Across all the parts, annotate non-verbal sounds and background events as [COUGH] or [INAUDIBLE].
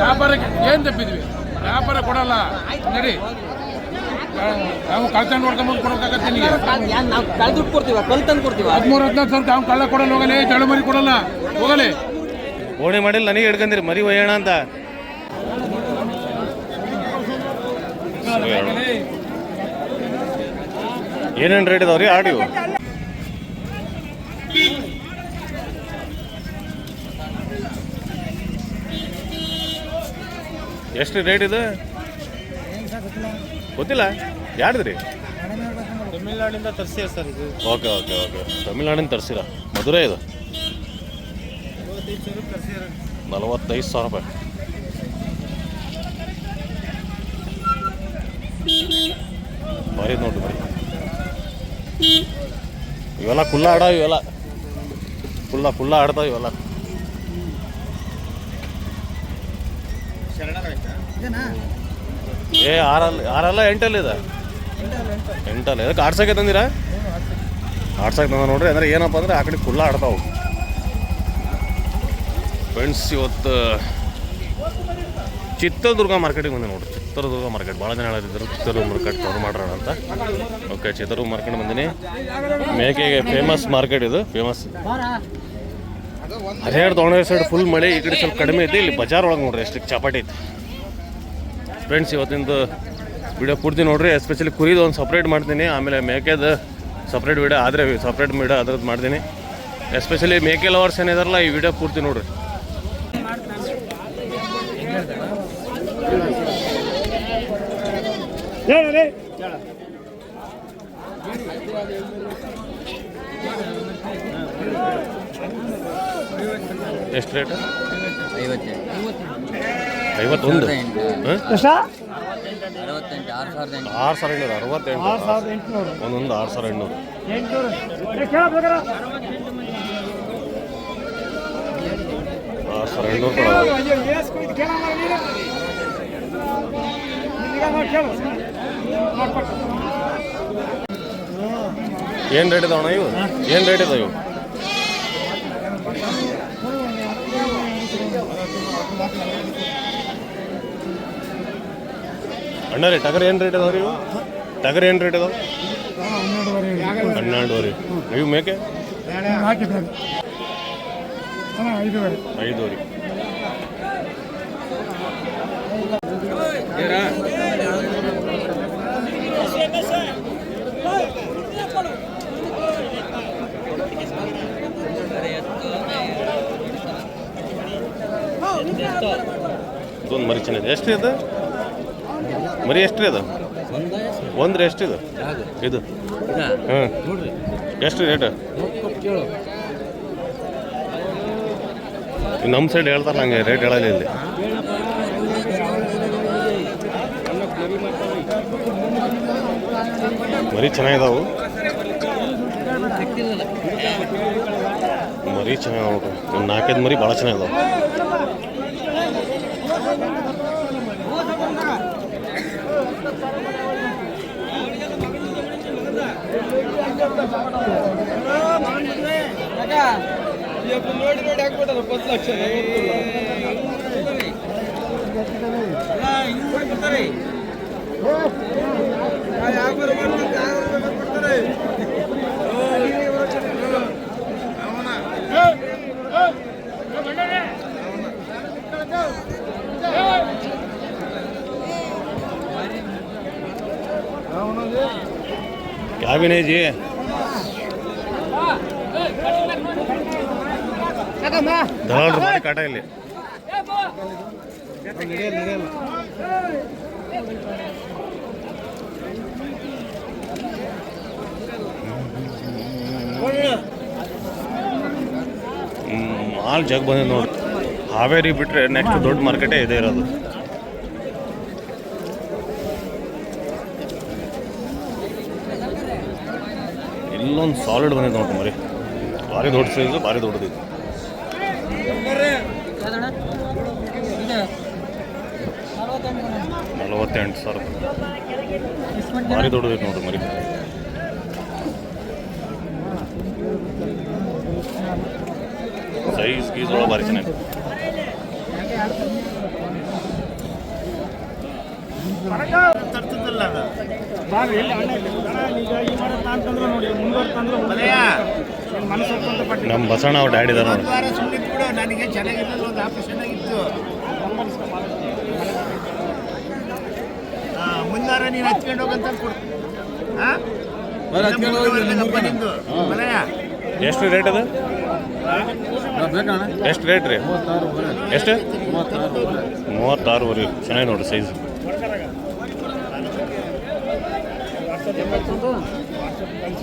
ವ್ಯಾಪಾರಕ್ಕೆ ಏನು ತಪ್ಪಿದ್ವಿ? ವ್ಯಾಪಾರ ಕೊಡಲ್ಲ. ನಡಿ. ನಾವು ಕಳ್ತಂಡು ಹೊಡ್ಕೊಂಬಂದು ಕೊಡೋಕ್ಕಾಗತ್ತೆ ನಿನಗೆ. ನಾವು ಕಳ್ದು ದುಡ್ಡು ಕೊಡ್ತೀವ ಕಲ್ ತಂದು ಕೊಡ್ತೀವ ಹದಿಮೂರು, ಹದಿನಾಲ್ಕು ಸಾವಿರ ಅವ್ನು ಕಳ್ಳ ಕೊಡಲ್ಲ, ಹೋಗಲಿ. ಜಳ ಮರಿ ಕೊಡಲ್ಲ. ಹೋಗಲಿ. ಓಣಿ ಮಾಡಿಲ್ಲ ನನಗೆ ಹಿಡ್ಕಂದಿರಿ, ಮರಿ ಒಯ್ಯೋಣ ಅಂತ. ಏನೇನು ರೇಟ್ ಇದಾವ್ರಿ? ಆಡಿವು ಎಷ್ಟು ರೇಟ್ ಇದೆ? ಗೊತ್ತಿಲ್ಲ. ಯಾರ್ದ್ರಿ? ತಮಿಳ್ನಾಡಿಂದ ತರಿಸಿ ಸರ್ ಇದು. Okay okay okay. ತಮಿಳ್ನಾಡಿನ ತರಿಸಿರ? ಮಧುರೈ ಇದು? ನಲವತ್ತೈದು ಸಾವಿರ ರೂಪಾಯಿ. ಬರೀ ನೋಡ್ರಿ ಬರೀ. ಇವೆಲ್ಲ ಫುಲ್ಲ ಆಡ ಇವೆಲ್ಲ. ಫುಲ್ಲ ಫುಲ್ಲ ಆಡ್ತಾವ ಇವೆಲ್ಲ. ಏ ಆರಲ್ಲ ಆರಲ್ಲ ಎಂಟಲ್ಲ ಇದೆ. ಎಂಟಲ್ಲ. ಇದಕ್ಕೆ ಆಡ್ಸಕ್ಕೆ ತಂದಿರಾ? ಆಡ್ಸಕ್ಕೆ ತಂದ ನೋಡ್ರಿ, ಅಂದ್ರೆ ಏನಪ್ಪ ಅಂದ್ರೆ ಆ ಕಡೆ ಕುಲ್ಲ ಆಡ್ತಾವು. ಫ್ರೆಂಡ್ಸ್ ಇವತ್ತು ಚಿತ್ರದುರ್ಗ ಮಾರ್ಕೆಟಿಗೆ ಬಂದೆ ನೋಡ್ರಿ. ಚಿತ್ರದುರ್ಗ ಮಾರ್ಕೆಟ್ ಭಾಳ ಜನ ಹೇಳಿದ್ರು ಚಿತ್ರದುರ್ಗ ಮಾರ್ಕೆಟ್ ಕವರ್ ಮಾಡೋಣ ಅಂತ. ಓಕೆ ಚಿತ್ರದುರ್ಗ ಮಾರ್ಕೆಟ್ ಬಂದಿನಿ. ಮೇಕೆಗೆ ಫೇಮಸ್ ಮಾರ್ಕೆಟ್ ಇದು famous Harihara Davanagere side full ಮಳೆ, ಈ ಕಡೆ ಸ್ವಲ್ಪ ಕಡಿಮೆ ಐತಿ, ಇಲ್ಲಿ ಬಜಾರ್ ಒಳಗೆ ನೋಡ್ರಿ, ಎಷ್ಟು ಚಪಾಟಿ ಐತಿ. ಫ್ರೆಂಡ್ಸ್ ಇವತ್ತಿಂದು ವಿಡಿಯೋ ಪೂರ್ತಿ ನೋಡ್ರಿ ಎಸ್ಪೆಷಲಿ ಕುರಿದು ಒಂದು ಸಪ್ರೇಟ್ ಮಾಡ್ತೀನಿ. ಆಮೇಲೆ ಮೇಕೆದು ಸಪ್ರೇಟ್ ವಿಡಿಯೋ ಆದರೆ ಸಪ್ರೇಟ್ ವಿಡಿಯೋ ಅದ್ರದ್ದು ಮಾಡ್ತೀನಿ. ಎಸ್ಪೆಷಲಿ ಮೇಕೆ ಲವರ್ಸ್ ಏನಿದಾರಲ್ಲ, ಈ ವಿಡಿಯೋ ಪೂರ್ತಿ ನೋಡ್ರಿ. ಎಷ್ಟು ರೇಟ್ ಐವತ್ತೊಂದು. ಅರವತ್ತೆಂಟು. ಆರು ಸಾವಿರದ ಎಂಟು. ಆರು ಸಾವಿರ ಎಂಟುನೂರು. ಒಂದೊಂದು ಆರು ಸಾವಿರ ಎಂಟುನೂರು. ಆರು ಸಾವಿರ ಎಂಟುನೂರು ಏನು ರೇಟ್ ಇದಾವಣ್ಣ ಇವು? ಏನು ರೇಟ್ ಇದಾವೆ ಇವು? ಅಣ್ಣ ರೀ ಟಗರ್ ಏನು ರೇಟ್ ಅದಾವ ರೀ ಇವು? ಟಗರ್ ಏನು ರೇಟ್ ಅದಾವ? ಹನ್ನೆರಡುವರೆ ಇವು ಮೇಕೆ? ಐದುವರೆ. ಇದೊಂದು ಮರಿ ಚೆನ್ನಾಗಿದೆ ಎಷ್ಟು ಇದು ಮರಿ ಎಷ್ಟು ಅದು? ಒಂದ್ರೆ ಎಷ್ಟಿದು ಇದು? ಹಾಂ. ಎಷ್ಟು ರೇಟ್? ನಮ್ಮ ಸೈಡ್ ಹೇಳ್ತಾರೆ ಹಂಗೆ ರೇಟ್ ಹೇಳಲ್ಲ ಇಲ್ಲಿ. ಮರಿ ಚೆನ್ನಾಗಿದಾವು. ಮರಿ ಚೆನ್ನಾಗಿ ನಾಲ್ಕೈದು ಮರಿ ಭಾಳ ಚೆನ್ನಾಗಿದಾವೆ. ನೋಡಿ ನೋಡಿ ಹಾಕ್ಬಿಟ್ಟಲ್ಲ ಪತ್ತು ಲಕ್ಷ क्या भी नहीं जी ದಲಾಲ್ರು ಮಾಡಿ ಕಾಟ ಇಲ್ಲಿ. ಮಾಲ್ ಜಗ್ ಬಂದಿದೆ ನೋಡಿ. ಹಾವೇರಿ ಬಿಟ್ರೆ ನೆಕ್ಸ್ಟ್ ದೊಡ್ಡ ಮಾರ್ಕೆಟೇ ಇದೆ ಇರೋದು. ಇಲ್ಲೊಂದು ಸಾಲಿಡ್ ಬಂದಿದೆ ನೋಡಿ ಮರಿ. ಭಾರಿ ದೊಡ್ಡ ಸೈಜ್ ಭಾರಿ ದೊಡ್ಡದಿದೆ ನಲವತ್ತೆಂಟು ಸಾವಿರ ಭಾರಿ ದೊಡ್ಡದೈತೆ ನೋಡ್ರಿ ಮರಿ. ಸೈಜ್ ಗೀಸ್ ಒಳಗೆ ಭಾರಿ ಚೆನ್ನಾಗಿದೆ. ನಮ್ಮ ಬಸಣ್ಣ ಅವ್ರು ಡ್ಯಾಡಿ ಇದಾರೆ ನೋಡಿ. ವಾರ ಸುಮ್ಮನೆ ಕೂಡ ನನಗೆ ಚೆನ್ನಾಗಿರಲಿಲ್ಲ ಒಂದು ಆಪರೇಷನ್ ಆಗಿತ್ತು ಹಾಂ ಮುಂದಾರ ನೀನು ಹಚ್ಕೊಂಡು ಹೋಗಂತ ಕೊಡ್ತೀನಿ ಹಾಂ? ಎಷ್ಟು ರೇಟ್ ಅದು? ಎಷ್ಟು ರೇಟ್ ರೀ? ಎಷ್ಟು? ಮೂವತ್ತಾರುವರೆ. ಚೆನ್ನಾಗಿ ನೋಡ್ರಿ ಸೈಜ್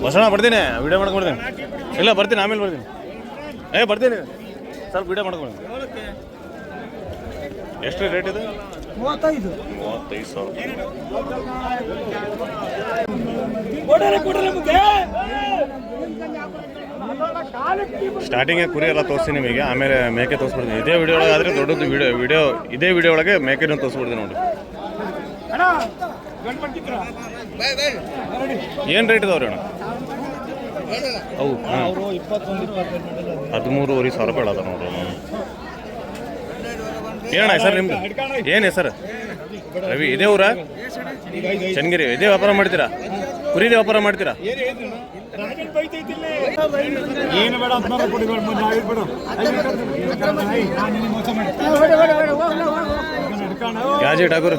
ಬಸಣ್ಣ ಬರ್ತೀನಿ. ವಿಡಿಯೋ ಮಾಡ್ಕೊಡ್ತೀನಿ ಇಲ್ಲ ಬರ್ತೀನಿ ಆಮೇಲೆ ಬರ್ತೀನಿ. ಏ ಬರ್ತೀನಿ. ಸ್ವಲ್ಪ ವಿಡಿಯೋ ಮಾಡ್ಕೊಂಡು ಎಷ್ಟು ರೇಟ್ ಇದು? ಮೂವತ್ತೈದು. ಮೂವತ್ತೈದು ಸಾವಿರ. ಸ್ಟಾರ್ಟಿಂಗ್ ಕುರಿ ಎಲ್ಲ ತೋರಿಸ್ತೀನಿ ನಿಮಗೆ. ಆಮೇಲೆ ಮೇಕೆ ತೋರಿಸ್ಬಿಡ್ತೀನಿ. ಇದೇ ವಿಡಿಯೋ ಒಳಗೆ ಆದರೆ ದೊಡ್ಡದು ವಿಡಿಯೋ ವಿಡಿಯೋ ಇದೇ ವಿಡಿಯೋ ಒಳಗೆ ಮೇಕೆನ ತೋರಿಸ್ಬಿಡ್ತೀನಿ ನೋಡಿ. ಏನು ರೇಟ್ ಇದಾವ್ರಿ ಅಣ್ಣ? ಅವು ಹಾಂ. ಹದಿಮೂರುವರೆ ಸಾವಿರ ರೂಪಾಯಿ ಅದ ನೋಡ್ರಿ. ಏನಣ್ಣ ಹೆಸರು ನಿಮ್ದು? ಏನು ಹೆಸರು? ರವಿ ಇದೇ ಊರ? ಚನ್ನಗಿರಿ ಇದೇ ವ್ಯಾಪಾರ ಮಾಡ್ತೀರಾ? ಕುರಿದೇ ವ್ಯಾಪಾರ ಮಾಡ್ತೀರಾ? ಏನು ಬೇಡ ಕೊಡಿ ಯಾಜಿ ಠಾಕೂರ್.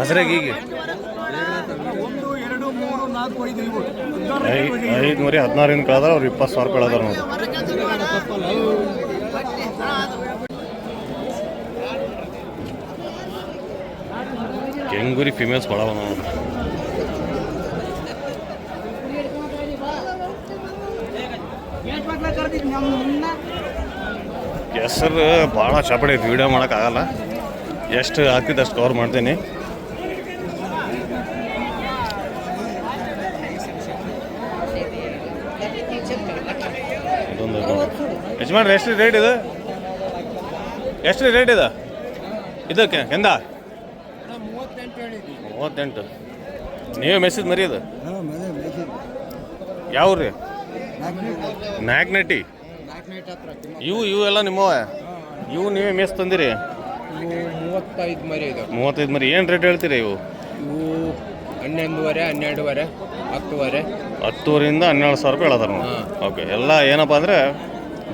ಹಸ್ರಾಗಿ ಈಗ ಐದು ಮರಿ ಹದಿನಾರಿಂದ ಕಳೆದಾರ, ಅವ್ರು ಇಪ್ಪತ್ತು ಸಾವಿರ ರೂಪಾಯಿ ಅದಾರ ನೋಡಿ. ಕೆಂಗುರಿ ಫಿಮೇಲ್ಸ್ ಭಾಳ ನೋಡಿ ಹೆಸರು ಭಾಳ ಚಪಡಿ ಐತಿ ವಿಡಿಯೋ ಮಾಡೋಕ್ಕಾಗಲ್ಲ ಎಷ್ಟು ಹಾಕಿದ್ದು ಅಷ್ಟು ಕವರ್ ಮಾಡ್ತೀನಿ. ಯಜಮಾನ್ರಿ, ಎಷ್ಟು ರೇಟ್ ಇದು? ಎಷ್ಟು ರೇಟ್ ಇದು? ಇದಕ್ಕೆ, ಎಂದ? ಮೂವತ್ತೆಂಟು. ನೀವೇ ಮೆಸೇಜ್ ಮರಿ ಅದು ಯಾವ ನಾಲ್ಕನಟ್ಟಿ ಇವು ಇವು ಎಲ್ಲ ನಿಮ್ಮವ? ಇವು ನೀವೇ ಮೇಸ್ ತಂದಿರಿ? ಮೂವತ್ತೈದು ಮರಿ ಇದು ಮೂವತ್ತೈದು ಮರಿ. ಏನು ರೇಟ್ ಹೇಳ್ತೀರಿ ಇವು? ಇವು ಹನ್ನೊಂದುವರೆ ಹನ್ನೆರಡುವರೆ ಹತ್ತುವರೆ. ಹತ್ತುವರೆಯಿಂದ ಹನ್ನೆರಡು ಸಾವಿರ ರೂಪಾಯಿ ನೋಡಿ ಓಕೆ ಎಲ್ಲ ಏನಪ್ಪ ಅಂದ್ರೆ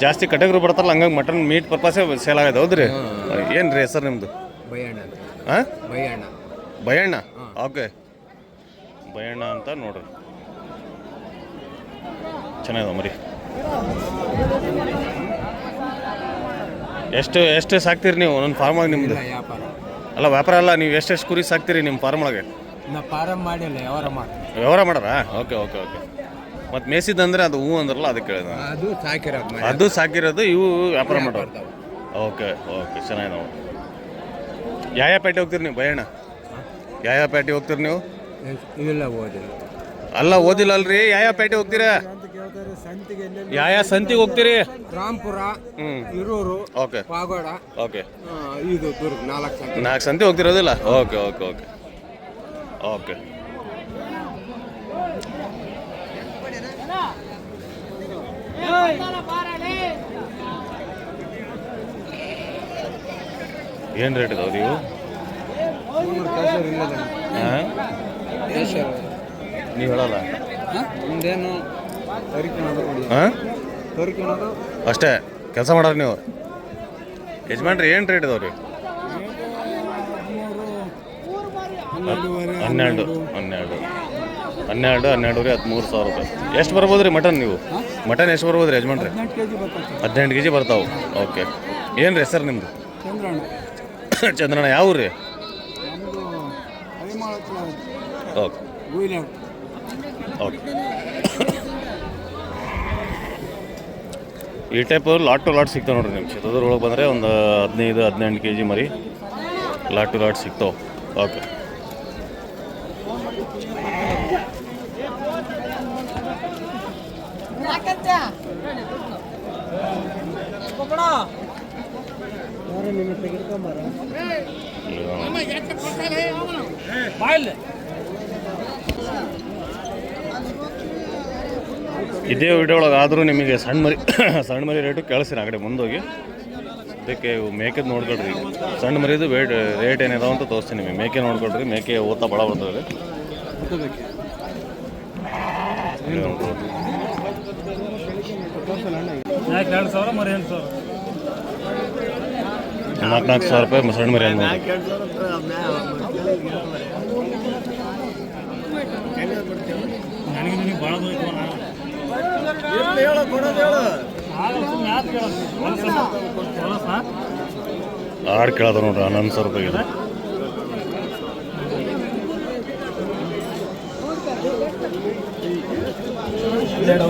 ಜಾಸ್ತಿ ಕಟಗರಿ ಬರ್ತಾರಲ್ಲ ಹಂಗಾಗಿ ಮಟನ್ ಮೀಟ್ ಪರ್ಪಸೇ ಸೇಲ್ ಆಗೈತೆ ಹೌದ್ರಿ? ಏನು ರೀ ಹೆಸರು ನಿಮ್ಮದು ಬಯಣ್ಣ ಹಾಂ? ಬಯಣ್ಣ ಬಯಣ್ಣ ಓಕೆ ಬಯಣ್ಣ ಅಂತ ನೋಡ್ರಿ. ಚೆನ್ನಾಗಿದೆ ಮರಿ. ಎಷ್ಟು ಎಷ್ಟು ಸಾಕ್ತೀರಿ ನೀವು? ನನ್ನ ಫಾರ್ಮ್ ಇಲ್ಲ ವ್ಯಾಪಾರ. ಅಲ್ಲ ವ್ಯಾಪಾರ ಅಲ್ಲ ನೀವು ಎಷ್ಟೆಷ್ಟು ಕುರಿ ಸಾಕ್ತೀರಿ ನಿಮ್ಮ ಫಾರ್ಮ್ ಒಳಗೆ ನಾ ಮಾಡಿಲ್ಲ ವ್ಯವಹಾರ ಮಾಡಿ ವ್ಯವಹಾರ ಮಾಡಾರಾ ಓಕೆ ಓಕೆ ಓಕೆ. ಮತ್ತು ಮೇಸಿದಂದ್ರೆ ಅದು ಹೂ ಅಂದ್ರಲ್ಲ ಅದಕ್ಕೆ ಕೇಳಿದ ಅದು ಸಾಕಿರೋದು ಅದು ಸಾಕಿರೋದು ಇವು ವ್ಯಾಪಾರ ಮಾಡೋರು. ಓಕೆ ಓಕೆ ಚೆನ್ನಾಗಿ ನಾವು ಯಾವ ಪೇಟೆ ಹೋಗ್ತೀರಿ ನೀವು ಬಯಣ್ಣ ಯಾವ ಪೇಟೆ ಹೋಗ್ತೀರಿ ನೀವು? ಇಲ್ಲ ಓದಿಲ್ಲ. ಅಲ್ಲ ಓದಿಲ್ಲ ಅಲ್ರಿ. ಯಾವ ಪೇಟೆ ಹೋಗ್ತೀರಾ? ಯಾವ ಸಂತಿಗೆ ಹೋಗ್ತೀರಿ? ರಾಮ್ಪುರ ಹಿರೂರು ಓಕೆ. ಪಾಗೋಡ. ಓಕೆ. ಇದು ದುರ್ಗ ನಾಲ್ಕು ಸಂಖ್ಯೆ ನಾಲ್ಕು ಸಂತಿ ಹೋಗ್ತಿರೋದಿಲ್ಲ? Okay okay okay. ಓಕೆ. ಏನು ರೇಟ್ ಇದಾವೆ ನೀವು? ಹಾಂ? ನೀವು ಹೇಳಲ್ಲ? ಮುಂದೇನು ತರಿಕೊಳೋದು ಕೊಡಿ ಹಾಂ ಅಷ್ಟೇ. ಕೆಲಸ ಮಾಡೋರು ನೀವು. ಯಜಮಾನ್ರಿ ಏನು ರೇಟ್ ಇದಾವ್ರಿ ರೀ ಹನ್ನೆರಡು. ಹನ್ನೆರಡು. ಹನ್ನೆರಡು ಹನ್ನೆರಡುವರೆ ಹದಿಮೂರು ಸಾವಿರ ರೂಪಾಯಿ. ಎಷ್ಟು ಬರ್ಬೋದು ರೀ ಮಟನ್ ನೀವು? ಮಟನ್ ಎಷ್ಟು ಬರ್ಬೋದು ರೀ ಯಜಮಾನ್ರಿ? ಹದಿನೆಂಟು ಕೆ ಜಿ ಬರ್ತಾವೆ. ಓಕೆ. ಏನು ರೀ ಸರ್ ನಿಮ್ಮದು ಚಂದ್ರಣ್ಣ. ಚಂದ್ರಣ್ಣ ಯಾವ ರೀ ಓಕೆ. ಓಕೆ. ಈ ಟೈಪ್ ಲಾಟ್ ಟು ಲಾಟ್ ಸಿಗ್ತಾವೆ ನೋಡ್ರಿ ನಿಮ್ಮ ಚಿತ್ರದುರ್ಗಕ್ಕೆ ಬಂದರೆ ಒಂದು ಹದಿನೈದು ಹದಿನೆಂಟು ಕೆ ಜಿ ಮರಿ ಲಾಟ್ ಟು ಲಾಟ್ ಸಿಗ್ತಾವೆ. ಓಕೆ ಇದೇ ವಿಡಿಯೋ ಆದರೂ ನಿಮಗೆ ಸಣ್ಣ ಮರಿ [COUGHS] ಸಣ್ಣ ಮರಿ ರೇಟು ಕೇಳಿಸ್ತೀನಿ ಆ ಕಡೆ ಮುಂದೋಗಿ. ಅದಕ್ಕೆ ಮೇಕೆದು ನೋಡ್ಕೊಳ್ರಿ. ಸಣ್ಣ ಮರಿದು ವೇಟ್ ರೇಟ್ ಏನಿದಾವ ಅಂತ ತೋರಿಸ್ತೀನಿ ನಿಮಗೆ. ಮೇಕೆ ನೋಡ್ಕೊಳ್ರಿ. ಮೇಕೆ ಓದ್ತಾ ಭಾಳ ಬರ್ತದೆ ನಾಲ್ಕು ನಾಲ್ಕು ಸಾವಿರ ರೂಪಾಯಿ ಸಣ್ಣ ಮರಿ ಭಾಳ ಆಡು ಕೇಳದ ನೋಡ್ರಿ ಹನ್ನೊಂದು ಸಾವಿರ ರೂಪಾಯಿ ಇದೆ ಹನ್ನೆರಡು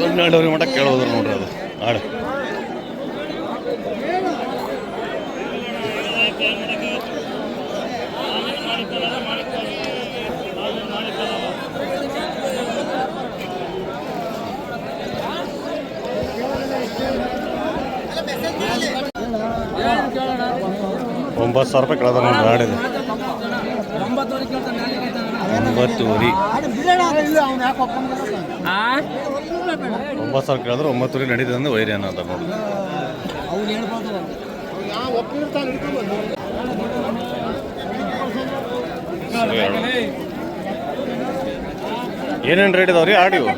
ಹನ್ನೆರಡುವರೆ ಮಟ್ಟ ಕೇಳೋದು ನೋಡ್ರಿ ಅದು ಆಡು ಒಂಬತ್ತು ಸಾವಿರ ರೂಪಾಯಿ ಕಳೆದ ನೋಡ್ರಿ ಆಡಿದೆ ಒಂಬತ್ತೂರಿ ಒಂಬತ್ತು ಸಾವಿರ ಕೇಳಿದ್ರೆ ಒಂಬತ್ತೂರಿ ನಡೀತದೆ ಅಂದ್ರೆ ವೈರಿ ಅನ್ನೋದು ನೋಡಿ. ಏನೇನು ರೇಟ್ ಇದಾವ್ರಿ ಆಡಿವು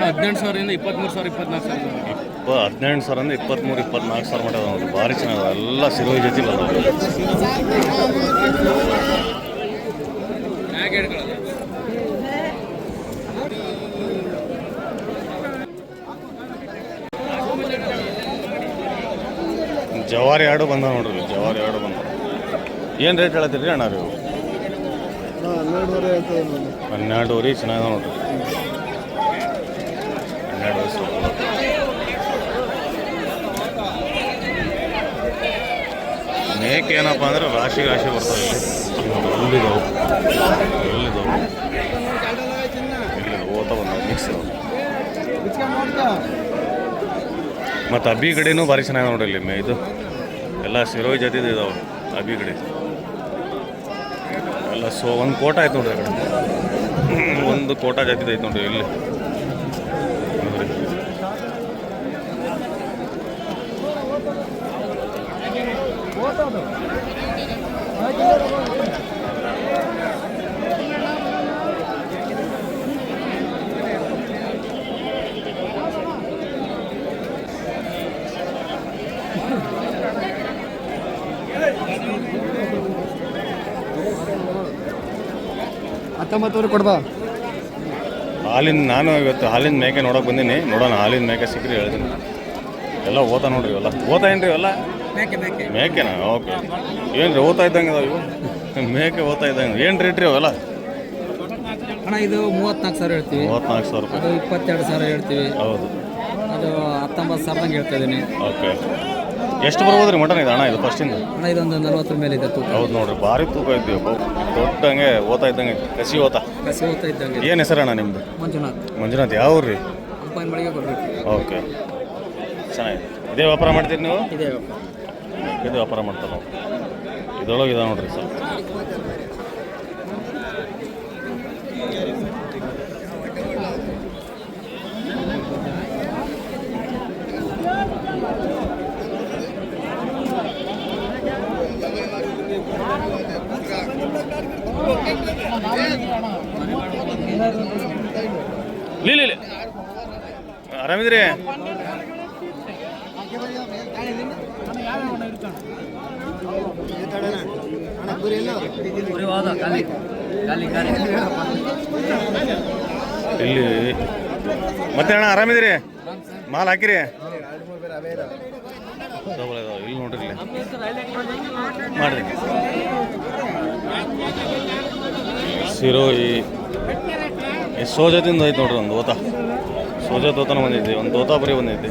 ಹದಿನೆಂಟು ಸಾವಿರದಿಂದ ಇಪ್ಪತ್ತ್ಮೂರು ಸಾವಿರ ಇಪ್ಪತ್ನಾಲ್ಕು ಸಾವಿರ. ಇಪ್ಪ ಹದಿನೆಂಟು ಸಾವಿರ ಇಪ್ಪತ್ತ್ಮೂರು ಇಪ್ಪತ್ನಾಲ್ಕು ಸಾವಿರ ಅದಾವ ನೋಡ್ರಿ ಭಾರಿ ಚೆನ್ನಾಗಿದೆ ಎಲ್ಲ ಸಿರೋಗಿ ಜೊತೆ ಜವಾರಿ ಆಡು ಬಂದ ನೋಡ್ರಿ ಜವಾರಿ ಆಡು ಬಂದ. ಏನು ರೇಟ್ ಹೇಳತ್ತೀರಿ ಅಣ್ಣ ರೀ? ಹನ್ನೆರಡುವರೆ ಚೆನ್ನಾಗಿದೆ ನೋಡ್ರಿ ಹನ್ನೆರಡು ವಯಸ್ಸು ಮೇಕೆ ಏನಪ್ಪ ಅಂದ್ರೆ ರಾಶಿ ರಾಶಿ ಬರ್ತವೆ ಇಲ್ಲಿ ಓತ ಬಂದವು ಮಿಕ್ಸ್ ಮತ್ತು ಅಬ್ಬಿ ಕಡೆನೂ ಭಾರಿ ಚೆನ್ನಾಗಿ ನೋಡಿ ಇಲ್ಲಿ ಮೇ- ಇದು. ಎಲ್ಲ ಸಿರೋಯಿ ಜೊತೆದು ಇದಾವೆ ಅಬ್ಬಿ ಕಡೆ ಎಲ್ಲ ಸೊ ಒಂದು ಕೋಟ ಆಯ್ತು ನೋಡ್ರಿ ಆ ಕಡೆ. ಒಂದು ಕೋಟ ಜಾತಿದು ಐತೆ ನೋಡ್ರಿ ಇಲ್ಲಿ. ನೋಡ್ರಿ ಹತ್ತೊಂಬತ್ತುವರೆ ಕೊಡ್ಬಾ? ಹಾಲಿನ ನಾನು ಇವತ್ತು ಹಾಲಿನ ಮೇಕೆ ನೋಡೋಕೆ ಬಂದೀನಿ. ನೋಡೋಣ ಹಾಲಿನ ಮೇಕೆ ಸಿಕ್ಕರಿ ಹೇಳ್ತೀನಿ. ಎಲ್ಲ ಓತ ನೋಡ್ರಿ ಇವೆಲ್ಲ. ಓತ ಏನ್ರಿ ಇವೆಲ್ಲ? ಮೇಕೆನಾ? ಓಕೆ ಏನು ರೀ ಓತಾ ಇದ್ದಂಗೆ ಅದಾವ ಇವು? ಮೇಕೆ ಓತಾ ಇದ್ದಂಗೆ ಏನು ರೇಟ್ ರೀ ಅವೆಲ್ಲ? ಅಣ್ಣ ಇದು ಮೂವತ್ನಾಲ್ಕು ಸಾವಿರ ಹೇಳ್ತೀವಿ. ಮೂವತ್ತ್ನಾಲ್ಕು ಸಾವಿರ ರೂಪಾಯಿ. ಅದು ಇಪ್ಪತ್ತೆರಡು ಸಾವಿರ ಹೇಳ್ತೀವಿ. ಹೌದು. ಅದು ಹತ್ತೊಂಬತ್ತು ಸಾವಿರದಂಗೆ ಹೇಳ್ತಾ ಇದ್ದೀನಿ. ಓಕೆ ಎಷ್ಟು ಬರ್ಬೋದು ರೀ ಮಟನ್ ಇದು ಅಣ್ಣ ಇದು ಫಸ್ಟಿಂದ ಅಣ್ಣ ಇದೊಂದು ನಲ್ವತ್ತರ ಮೇಲೆ ಇದೆ ತೂಕ. ಹೌದು ನೋಡ್ರಿ ಭಾರಿ ತೂಕ ಐತಿ ದೊಡ್ಡಂಗೆ ಓತಾ ಇದ್ದಂಗೆ ಕಸಿ ಓತ ಕಸಿ ಓದ್ತಾ ಇದ್ದಂಗೆ. ಏನು ಅಣ್ಣ ನಿಮ್ಮದು ಮಂಜುನಾಥ್. ಮಂಜುನಾಥ್ ಯಾವ ರೀ ಮಳಿಗೆ ಕೊಡ್ಬೇಕು. ಓಕೆ ಚೆನ್ನಾಗಿದೆ. ಇದೇ ವ್ಯಾಪಾರ ಮಾಡ್ತೀರಿ ನೀವು? ಇದೆ ಇದು ವ್ಯಾಪಾರ ಮಾಡ್ತಾರೆ ನಾವು ಇದ್ರೊಳಗೆ ಇದಾವೆ ನೋಡ್ರಿ ಸರ್. ಇಲ್ಲ ಲೀಲಿ. ಆರಾಮಿದ್ರಿ? ಇಲ್ಲಿ. ಮತ್ತೆ ಅಣ್ಣ ಆರಾಮಿದ್ರಿ ಮಾಲ್ ಹಾಕಿರಿ. ಇಲ್ಲಿ ನೋಡ್ರಿ ಇಲ್ಲಿ ಮಾಡ್ರಿ ಸಿರೋಯಿ ಸೋಜದಿಂದ ಐತೆ ನೋಡ್ರಿ ಒಂದು ಓತ ಸೋಜ ತೋತನ ಬಂದೈತಿ ಒಂದು ತೋತಾಪುರಿ ಬಂದೈತಿ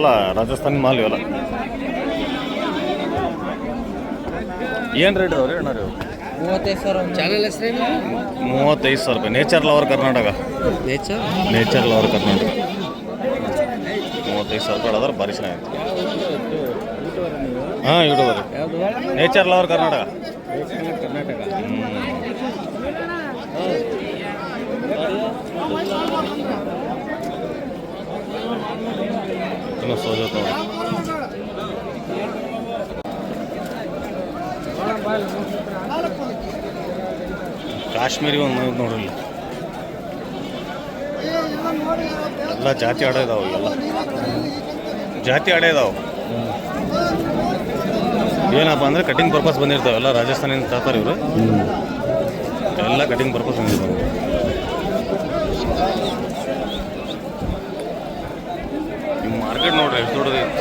ಎಲ್ಲ ರಾಜಸ್ಥಾನಿ ಮಾಲ್ ಇವೆಲ್ಲ. ಏನು ರೇಟ್ ಅದಾವ್ರಿ ಅಣ್ಣ ರೀ? ಮೂವತ್ತೈದು ಸಾವಿರ ಚಾನಲ್ ಹೆಸರೇನು ಮೂವತ್ತೈದು ಸಾವಿರ ರೂಪಾಯಿ. Nature lover Karnataka. Nature nature lover Karnataka. ಮೂವತ್ತೈದು ಸಾವಿರ ರೂಪಾಯಿ ಅದಾರ ಭಾರಿ ಚೆನ್ನಾಗಿತ್ತು ಹಾಂ YouTuber nature lover Karnataka Karnataka hmm. ಏನೋ ಸೋಜೋತ ಕಾಶ್ಮೀರಿ ಒಂದು ನೋಡಿಲ್ಲ. ಎಲ್ಲ ಜಾತಿ ಆಡೋ ಇದಾವೆ ಎಲ್ಲ ಜಾತಿ ಆಡೋ ಇದಾವೆ. ಏನಪ್ಪ ಅಂದ್ರೆ ಕಟಿಂಗ್ ಪರ್ಪಸ್ ಬಂದಿರ್ತಾವೆ. ಎಲ್ಲ ರಾಜಸ್ಥಾನಿಂದ ತರ್ತಾರೆ ಇವರು ಎಲ್ಲ ಕಟಿಂಗ್ ಪರ್ಪಸ್ ಬಂದಿರ್ತಾವೆ ನಿಮ್ಮ ಮಾರ್ಕೆಟ್ ನೋಡ್ರಿ ಎಷ್ಟು ದೊಡ್ಡದೈತಿ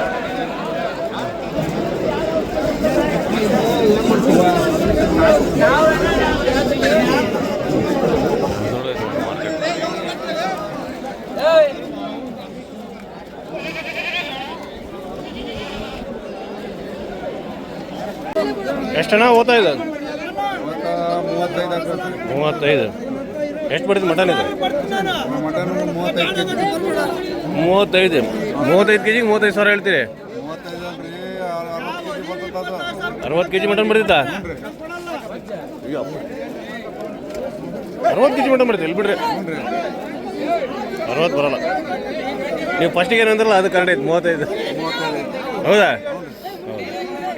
ಎಷ್ಟಣ್ಣ ಓದ್ತಾ ಇದೆ ಮೂವತ್ತೈದು ಆಗ್ತದೆ ಮೂವತ್ತೈದು. ಎಷ್ಟು ಬಡಿದ ಮಟನ್ ಇದೆ? ಮಟನ್ ಮೂವತ್ತೈದು. ಮೂವತ್ತೈದು ಕೆ ಜಿಗೆ ಮೂವತ್ತೈದು ಸಾವಿರ ಹೇಳ್ತೀರಿ. ಅರವತ್ತು ಕೆ ಜಿ ಮಟನ್ ಬರ್ತಿತ್ತಾ ಅರವತ್ತು ಕೆ ಜಿ ಮಟನ್ ಬರ್ತದೆ ಇಲ್ಲಿ ಬಿಡ್ರಿ. ಅರವತ್ತು ಬರಲ್ಲ. ನೀವು ಫಸ್ಟಿಗೆ ಏನಂದ್ರಲ್ಲ ಅದು ಕರೆಕ್ಟ್ ಐತೆ, ಮೂವತ್ತೈದು. ಹೌದು?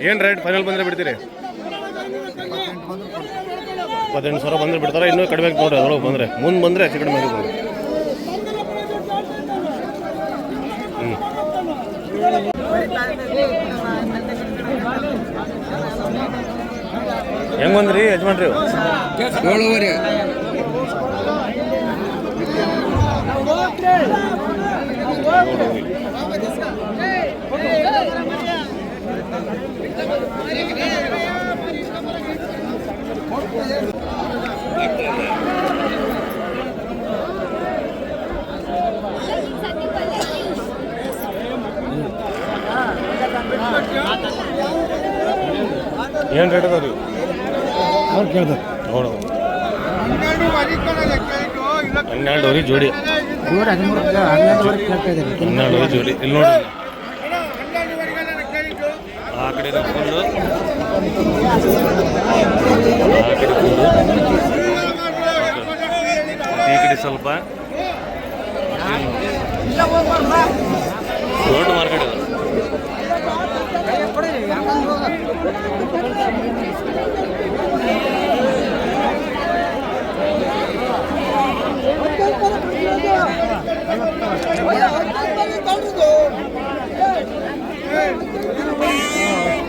ಏನು ರೇಟ್ ಫೈನಲ್ ಬಂದರೆ ಬಿಡ್ತೀರಿ? ಇಪ್ಪತ್ತೆಂಟು ಸಾವಿರ ಬಂದರೆ ಬಿಡ್ತಾರೆ, ಇನ್ನೂ ಕಡಿಮೆ ನೋಡ್ರಿ ಅದ್ರೊಳಗೆ ಬಂದರೆ. ಮುಂದೆ ಬಂದರೆ ಹೆಚ್ಚು ಕಡಿಮೆ ಹ್ಞೂ ಹೆಂಗ್ ಬಂದ್ರಿ ಯಜಮಾನ್ರಿ ಏನು ರೇಟ್ ಅದ ರೀ? ಅವ್ರು ಕೇಳ್ತಾರೆ ನೋಡು. ಹನ್ನೆರಡುವರೆ ಜೋಡಿ. ಹನ್ನೆರಡು ಜೋಡಿ. ಇಲ್ಲಿ ನೋಡಿ. ಆ ಕಡೆ ಫುಲ್ಲು ಆ ಕಡೆ ಫುಲ್ಲು ಈ ಕಡೆ ಸ್ವಲ್ಪ ದೊಡ್ಡ ಮಾರ್ಕೆಟ್ ಇದೆ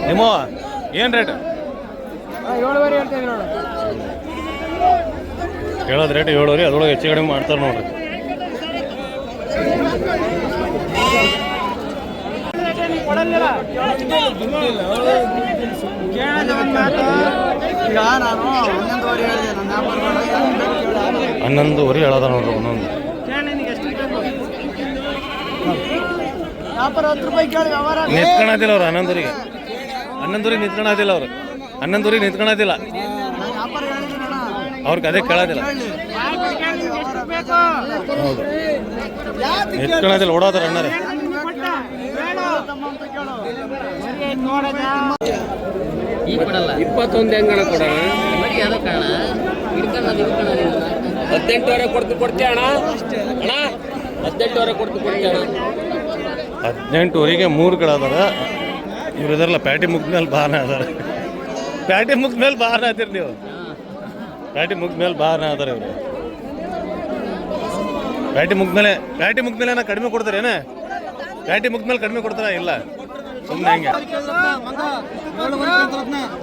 ನಿಮ್ಮ ಏನು ರೇಟ್ ಹೇಳೋದು ರೇಟ್ ಏಳುವರೆ ಅದ್ರೊಳಗೆ ಹೆಚ್ಚು ಕಡಿಮೆ ಮಾಡ್ತಾರೆ ನೋಡ್ರಿ. ಹನ್ನೊಂದುವರೆ ಹೇಳೋದ ನೋಡ್ರಿ ಒಂದೊಂದು. ವ್ಯಾಪಾರ ಹತ್ತು ರೂಪಾಯಿ ಕೇಳಿ ವ್ಯವಹಾರ ನಿಂತ್ಕೊಳತಿಲ್ಲ ಅವ್ರು ಹನ್ನೊಂದೂರಿಗೆ ಹನ್ನೊಂದೂರಿಗೆ ನಿಂತ್ಕೊಳತಿಲ್ಲ ಅವ್ರು. ಹನ್ನೊಂದೂರಿಗೆ ಹೇಳಿದ್ದೀನಣ್ಣ ಅವ್ರಿಗೆ ಅದೇ ಕೇಳೋದಿಲ್ಲ. ಹೌದು. ನಿಂತ್ಕೊಳತಿಲ್ಲ ಓಡೋದಾರ ಅಣ್ಣಾರೆ. ಈ ಕೊಡಲ್ಲ ಇಪ್ಪತ್ತೊಂದು ಹೆಂಗಣ ಕೊಡ ಹದಿನೆಂಟುವರೆ ಕೊಡ್ತು ಕೊಡ್ತೀಯ ಅಣ್ಣ? ಅಣ್ಣ ಹದಿನೆಂಟುವರೆ ಕೊಡ್ತು ಕೊಡ್ತೀಯ ಅಣ್ಣ? ಹದಿನೆಂಟುವರೆಗೆ ಮೂರು ಕಡೆ ಅದಾರ ಇವ್ರು ಇದಾರಲ್ಲ ಪ್ಯಾಟಿ ಮುಗ್ದ ಮೇಲೆ ಬಾರನ ಅದಾರ. ಪ್ಯಾಟಿ ಮುಗ್ದ ಮೇಲೆ ಬಾರನ ಅದಿರಿ ನೀವು. ಪ್ಯಾಟಿ ಮುಗ್ದ ಮೇಲೆ ಬಾರನ ಅದಾರ ಇವರು. ಪ್ಯಾಟಿ ಮುಗ್ದ ಮೇಲೆ ಪ್ಯಾಟಿ ಮುಗ್ದ ಮೇಲೆ ಏನೋ ಕಡಿಮೆ ಕೊಡ್ತಾರೆ ಏನೇ ಪ್ಯಾಟಿ ಮುಗ್ದ ಮೇಲೆ ಕಡಿಮೆ ಕೊಡ್ತಾರ ಇಲ್ಲ? ಸುಮ್ಮನೆ ಹೆಂಗೆ.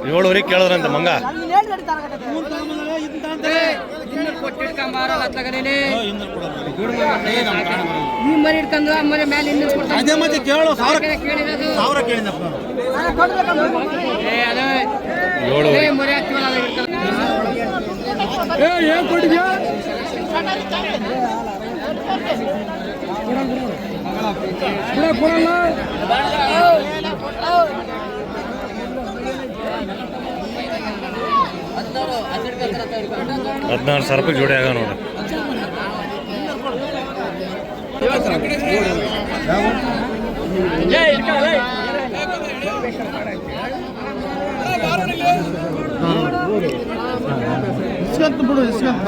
ಏಳುವರೆಗೆ ಕೇಳೋರಂತ ಮಂಗ. ಅದೇ ಮತ್ತೆ ಕೇಳು ಸಾವಿರ ಸಾವಿರ ಕೇಳಿದಪ್ಪ ಏ ಅದು ಏಳುವರೆ ಏ ಮರಿ ಹಾಕ್ತೀವಲ್ಲ ಅದು ಹಿಡ್ಕೊಂಡು ಹದಿನಾರು ಸಾವಿರ ರೂಪಾಯಿ ಜೋಡಿ ಆಗ ನೋಡಿ ಇಸ್ಕಂತ ಬಿಡು ಇಸ್ಕಂತ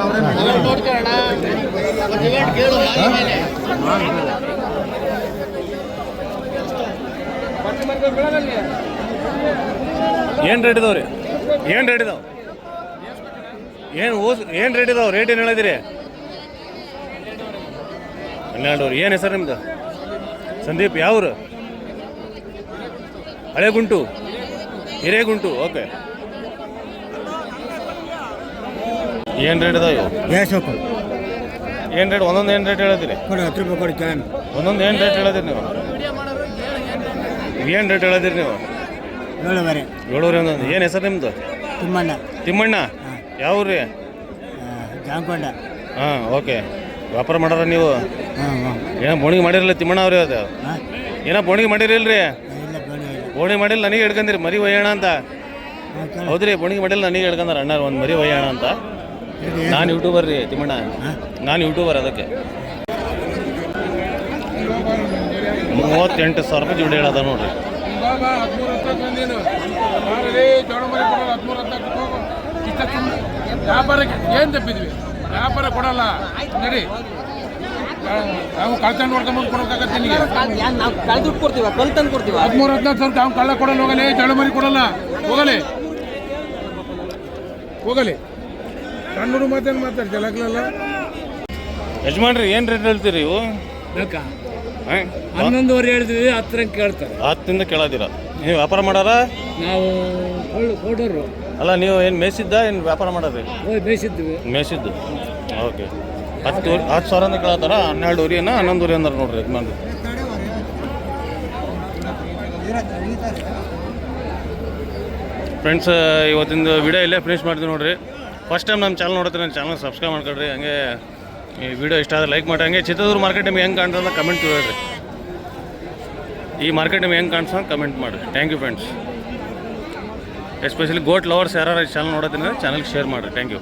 ಏನು ರೇಟ್ ಇದಾವ್ರಿ? ಏನು ರೇಟ್ ಇದಾವೆ? ಏನು ಓಸ್ ಏನು ರೇಟ್ ಇದಾವೆ? ರೇಟ್ ಏನು ಹೇಳಿದಿರಿ? ಹನ್ನೆರಡು ಏನು ಹೆಸರು ನಿಮ್ದು? ಸಂದೀಪ್ ಯಾವ್ರು? ಹಳೆ ಗುಂಟು ಹಿರೇಗುಂಟು ಓಕೆ. ಏನು ರೇಟ್ ಇದಾವೆ ಏನು ರೇಟ್ ಒಂದೊಂದು ಏನು ರೇಟ್ ಹೇಳಿದಿರಿ? ಕೊಡು ಹತ್ತು ರೂಪಾಯಿ ಕೊಡಿ ಕೇಳೋಣ ಒಂದೊಂದು ಏನು ರೇಟ್ ಹೇಳಿದಿರಿ ನೀವು? ಏನು ರೇಟ್ ಹೇಳಿದ್ರಿ ನೀವು? ಏಳುವರೆ. ಏಳೂರು ಒಂದೊಂದು ಏನು ಹೆಸರು ನಿಮ್ಮದು ತಿಮ್ಮಣ್ಣ. ತಿಮ್ಮಣ್ಣ? ಯಾವ ರೀ? ಜಾಂಕೊಂಡ. ಹಾಂ ಓಕೆ. ವ್ಯಾಪಾರ ಮಾಡಾರ ನೀವು? ಏನೋ ಬೋಣಿಗೆ ಮಾಡಿರಲ್ಲ ತಿಮ್ಮಣ್ಣ ಅವ್ರಿ ಅದು? ಏನೋ ಬೋಣಿಗೆ ಮಾಡಿರಿಲ್ರಿ? ಬೋಣಿ ಮಾಡಿಲ್ಲ ನನಗೆ ಹಿಡ್ಕಂದಿರಿ. ಮರಿ ಒಯ್ಯೋಣ ಅಂತ. ಹೌದ್ರಿ ಬೋಣಿಗೆ ಮಾಡಿಲ್ಲ ನನಗೆ ಹಿಡ್ಕಂದಾರ ಅಣ್ಣ ಒಂದು ಮರಿ ಒಯ್ಯೋಣ ಅಂತ. ನಾನು ಯೂಟ್ಯೂಬರ್ ರೀ ತಿಮ್ಮಣ್ಣ. ನಾನು ಯೂಟ್ಯೂಬರ್ ಅದಕ್ಕೆ. ಮೂವತ್ತೆಂಟು ಸಾವಿರ ರೂಪಾಯಿ ಜೋಡಿ ಹೇಳದ ನೋಡ್ರಿ. ವ್ಯಾಪಾರಕ್ಕೆ ಏನು ತಪ್ಪಿದ್ವಿ? ವ್ಯಾಪಾರ ಕೊಡಲ್ಲ. ನಡಿ. ನಾವು ಕಳ್ತಂಡು ನೋಡ್ಕೊಂಬಂದು ಕೊಡೋಕ್ಕಾಗತ್ತೆ ನಿಮಗೆ ನಾವು ಕಳ್ದು ಕೊಡ್ತೀವ ಕಲ್ ತಂದು ಕೊಡ್ತೀವ ಹದಿಮೂರು ಹದಿನಾಲ್ಕು ಸಾವಿರ ತಾವು ಕಳ್ಳ ಕೊಡಲ್ಲ ಹೋಗಲಿ. ಚೌಡಮರಿ ಕೊಡಲ್ಲ. ಹೋಗಲಿ. ಹೋಗಲಿ. ಸಣ್ಣ ಮಾತೇನು ಮಾತಾಡ್ತೀವಿ ಆಗ್ಲಲ್ಲ ಯಜಮಾನ್ರಿ ಏನು ರೇಟ್ ಹೇಳ್ತೀರಿ ಇವು? ಹಾಂ ಹನ್ನೊಂದುವರೆ ಹೇಳಿದ್ವಿ ಹತ್ತರಂಗೆ ಕೇಳ್ತಾರೆ. ಹತ್ತಿಂದ ಕೇಳೋದಿಲ್ಲ ನೀವು ವ್ಯಾಪಾರ ಮಾಡಾರ? ನಾವು ಕೊಡೋರು ಅಲ್ಲ ನೀವು ಏನು ಮೇಯ್ಸಿದ್ದ ಏನು ವ್ಯಾಪಾರ ಮಾಡೋದು ಹೋಗಿ ಬೇಯಿಸಿದ್ವಿ ಓಕೆ. ಹತ್ತು ಹತ್ತು ಸಾವಿರ ಅಂತ ಕೇಳತ್ತಾರ? ಹನ್ನೆರಡುವರೆ ಹನ್ನೊಂದು ಹನ್ನೊಂದುವರೆ ಅಂದ್ರೆ ನೋಡ್ರಿ ಮಾಡಿ ಫ್ರೆಂಡ್ಸ್ ಇವತ್ತಿಂದು ವಿಡಿಯೋ ಇಲ್ಲೇ ಫಿನಿಶ್ ಮಾಡ್ತೀವಿ ನೋಡ್ರಿ. ಫಸ್ಟ್ ಟೈಮ್ ನಮ್ಮ ಚಾನಲ್ ನೋಡ್ತೀರಿ ನನ್ನ ಚಾನಲ್ ಸಬ್ಸ್ಕ್ರೈಬ್ ಮಾಡ್ಕೊಳ್ರಿ ಹಂಗೆ ಈ ವಿಡಿಯೋ ಇಷ್ಟ ಆದರೆ ಲೈಕ್ ಮಾಡಿ ಹಂಗೆ ಚಿತ್ರದುರ್ಗ ಮಾರ್ಕೆಟ್ ನಿಮ್ಗೆ ಹೆಂಗೆ ಕಾಣ್ತದ ಕಮೆಂಟ್ ಹೇಳ್ರಿ. ಈ ಮಾರ್ಕೆಟ್ ನಿಮ್ಗೆ ಹೆಂಗೆ ಕಾಣಿಸೋ ಕಮೆಂಟ್ ಮಾಡಿರಿ. Thank you friends especially goat lovers ಯಾರು ಚಾನಲ್ ನೋಡೋದ್ರಿಂದ ಚಾನಲ್ಗೆ ಶೇರ್ ಮಾಡಿರಿ. Thank you